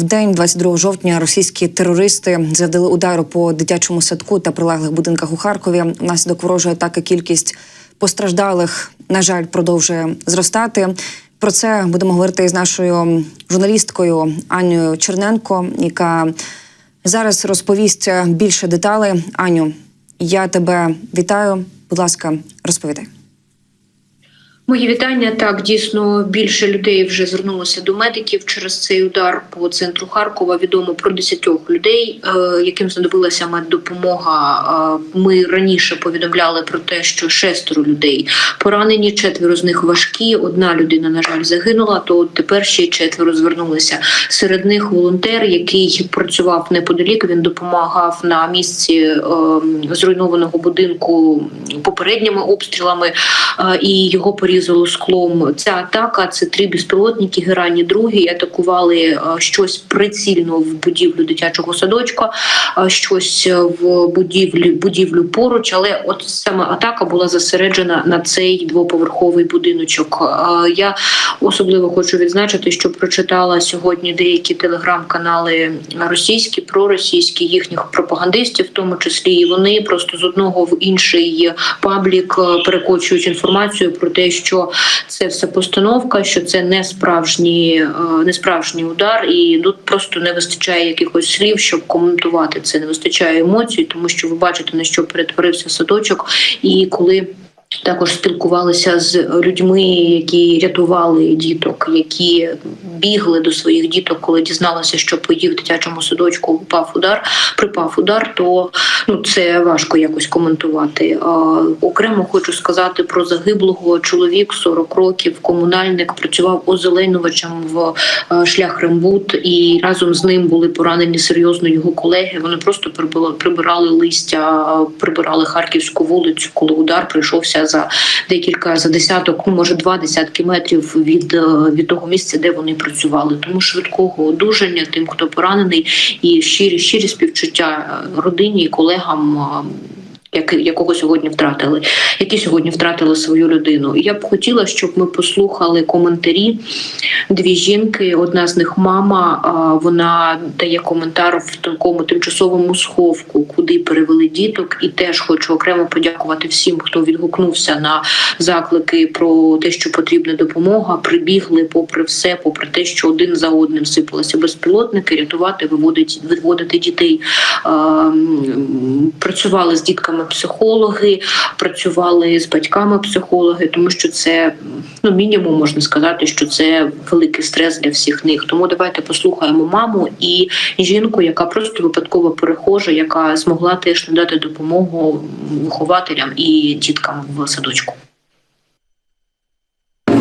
В день 22 жовтня російські терористи завдали удару по дитячому садку та прилеглих будинках у Харкові. Внаслідок ворожої атаки кількість постраждалих, на жаль, продовжує зростати. Про це будемо говорити з нашою журналісткою Анею Черненко, яка зараз розповість більше деталей. Аню, я тебе вітаю. Будь ласка, розповідай. Мої вітання. Так, дійсно більше людей вже звернулося до медиків через цей удар по центру Харкова. Відомо про 10 людей, е, яким знадобилася меддопомога. Е, Ми раніше повідомляли про те, що шестеро людей поранені, четверо з них важкі. Одна людина, на жаль, загинула. То от тепер ще четверо звернулися. Серед них волонтер, який працював неподалік. Він допомагав на місці е, зруйнованого будинку попередніми обстрілами, і його порізало склом. Ця атака це три безпілотники, герані другі атакували е, щось прицільно в будівлю дитячого садочка, е, щось в будівлі будівлю поруч. Але от саме атака була зосереджена на цей двоповерховий будиночок. Е, Я особливо хочу відзначити, що прочитала сьогодні деякі телеграм-канали російські, проросійські їхніх пропагандистів, в тому числі і вони просто з одного в інший паблік е, перекочують інформацію про те, що це все постановка, що це не справжній, е, не справжній удар, і тут просто не вистачає якихось слів, щоб коментувати це. Не вистачає емоцій, тому що ви бачите на що перетворився садочок, і коли. Також спілкувалися з людьми, які рятували діток, які бігли до своїх діток, коли дізналися, що по їх дитячому садочку впав удар, припав удар. То ну це важко якось коментувати. А, окремо хочу сказати про загиблого чоловік 40 років. Комунальник працював озеленювачем в е, шлях Рембут, і разом з ним були поранені серйозно його колеги. Вони просто прибирали листя, прибирали харківську вулицю, коли удар прийшовся за декілька за десяток, ну може два десятки метрів від, е, від того місця, де вони працювали. Тому швидкого одужання тим, хто поранений, і щирі щирі співчуття е, родині і колегам. Якого сьогодні втратили, які сьогодні втратили свою людину. Я б хотіла, щоб ми послухали коментарі. Дві жінки, одна з них мама. Вона дає коментар в такому тимчасовому сховку, куди перевели діток. І теж хочу окремо подякувати всім, хто відгукнувся на заклики про те, що потрібна допомога. Прибігли, попри все, попри те, що один за одним сипалися безпілотники, рятувати, виводити, виводити дітей. Працювали з дітками психологи, працювали з батьками психологи, тому що це ну мінімум можна сказати, що це великий стрес для всіх них. Тому давайте послухаємо маму і жінку, яка просто випадково перехожа, яка змогла теж надати допомогу вихователям і діткам в садочку.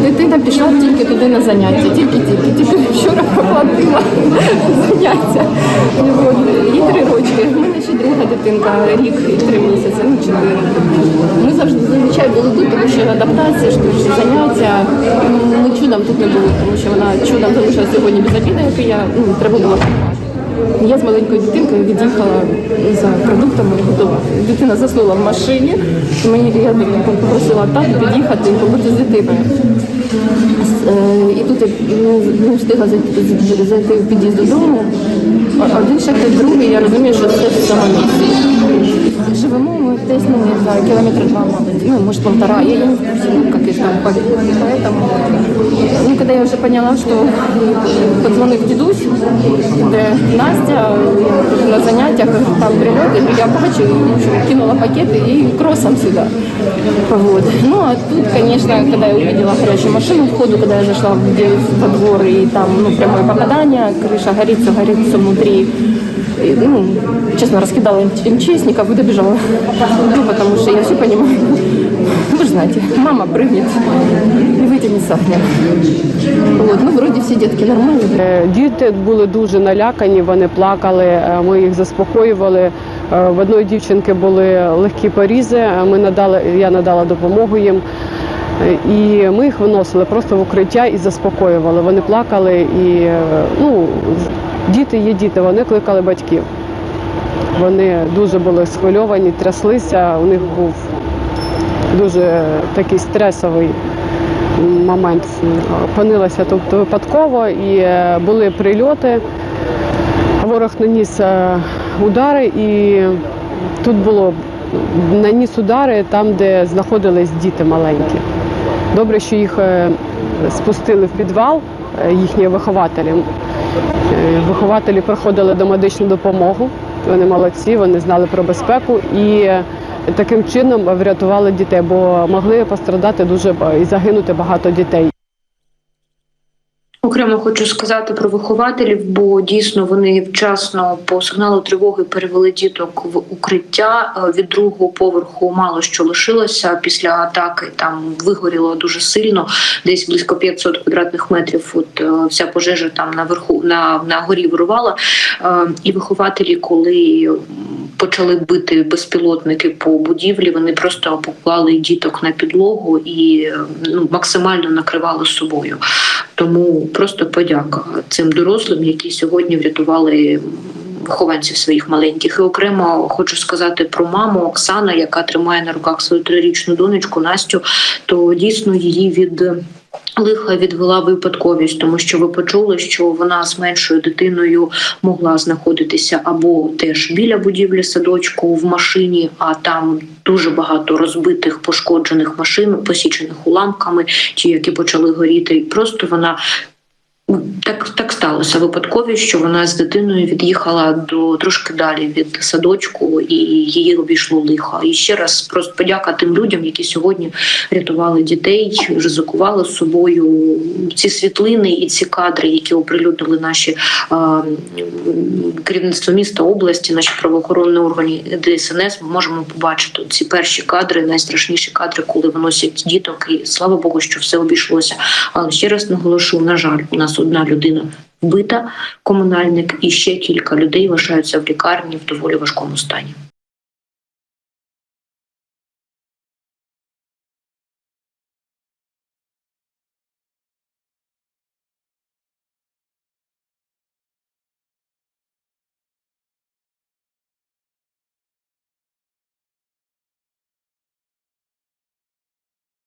Дитина пішла тільки туди на заняття, тільки тільки тільки вчора проплатила заняття. І от, Їй три рочки. У мене ще друга дитинка, рік і три місяці, ну чотири. Ми завжди зазвичай були тут, тому що адаптація, штучні заняття. Ну, Ми чудом тут не були, тому що вона чудом залишилася сьогодні без обіду, який я ну, треба було. Я з маленькою дитинкою від'їхала за продуктами готувати. Дитина заснула в машині. Мені я попросила тату під'їхати і побути з дитиною. Е, І тут я не- встигла зайти, в під'їзд додому. Один шахтар, другий, я розумію, що це в місці. Живемо мы десь, ну, не знаю, километра два, может, ну, может, полтора. Я, не курсе, ну, там. Поэтому, когда я уже поняла, что позвонив дідусь, де Настя на заняттях, там прильоти, я бачу, і, кинула пакеты и кроссом сюда. Вот. Ну, а тут, конечно, когда я увидела горячую машину в ходу, когда я зашла в, во двор, там, ну, прямое попадание, крыша горит, все горит, все внутри. И, ну, честно, раскидала МЧ- МЧСников и добежала. Ну, потому что я все понимаю. Вы же знаете, мама прыгнет и вытянет с огня. Вот, ну, вроде все детки нормальные. Е, Діти були дуже налякані, вони плакали, е, ми їх заспокоювали. Е, В одної дівчинки були легкі порізи, е, ми надали, я надала допомогу їм. Е, І ми їх виносили просто в укриття і заспокоювали. Вони плакали і е, ну, діти є діти, вони кликали батьків. Вони дуже були схвильовані, тряслися, у них був дуже такий стресовий момент. Опинилася тобто випадково і е, були прильоти. ворог наніс е, удари, і тут було наніс удари там, де знаходились діти маленькі. Добре, що їх е, спустили в підвал, їхні вихователі. Вихователі приходили до медичну допомогу. Вони молодці, вони знали про безпеку і таким чином врятували дітей, бо могли пострадати дуже ба- і загинути багато дітей. Окремо хочу сказати про вихователів, бо дійсно вони вчасно по сигналу тривоги перевели діток в укриття. Е, Від другого поверху мало що лишилося після атаки. Там вигоріло дуже сильно, десь близько 500 квадратних метрів. От е, вся пожежа там наверху на, на горі вирувала. Е, І вихователі, коли почали бити безпілотники по будівлі, вони просто поклали діток на підлогу і ну, максимально накривали собою. Тому просто подяка цим дорослим, які сьогодні врятували вихованців своїх маленьких. І окремо хочу сказати про маму Оксана, яка тримає на руках свою трирічну донечку Настю. То дійсно її від лиха відвела випадковість, тому що ви почули, що вона з меншою дитиною могла знаходитися або теж біля будівлі садочку в машині, а там дуже багато розбитих пошкоджених машин, посічених уламками, ті, які почали горіти. І просто вона так, так сталося випадково, що вона з дитиною від'їхала до трошки далі від садочку, і її обійшло лихо. І ще раз просто подяка тим людям, які сьогодні рятували дітей, ризикували з собою ці світлини і ці кадри, які оприлюднили наші а, керівництво міста області, наші правоохоронні органи ДСНС. Ми можемо побачити ці перші кадри, найстрашніші кадри, коли виносять діток. І слава Богу, що все обійшлося. Але ще раз наголошую, на жаль, у нас одна людина вбита, комунальник, і ще кілька людей лишаються в лікарні в доволі важкому стані.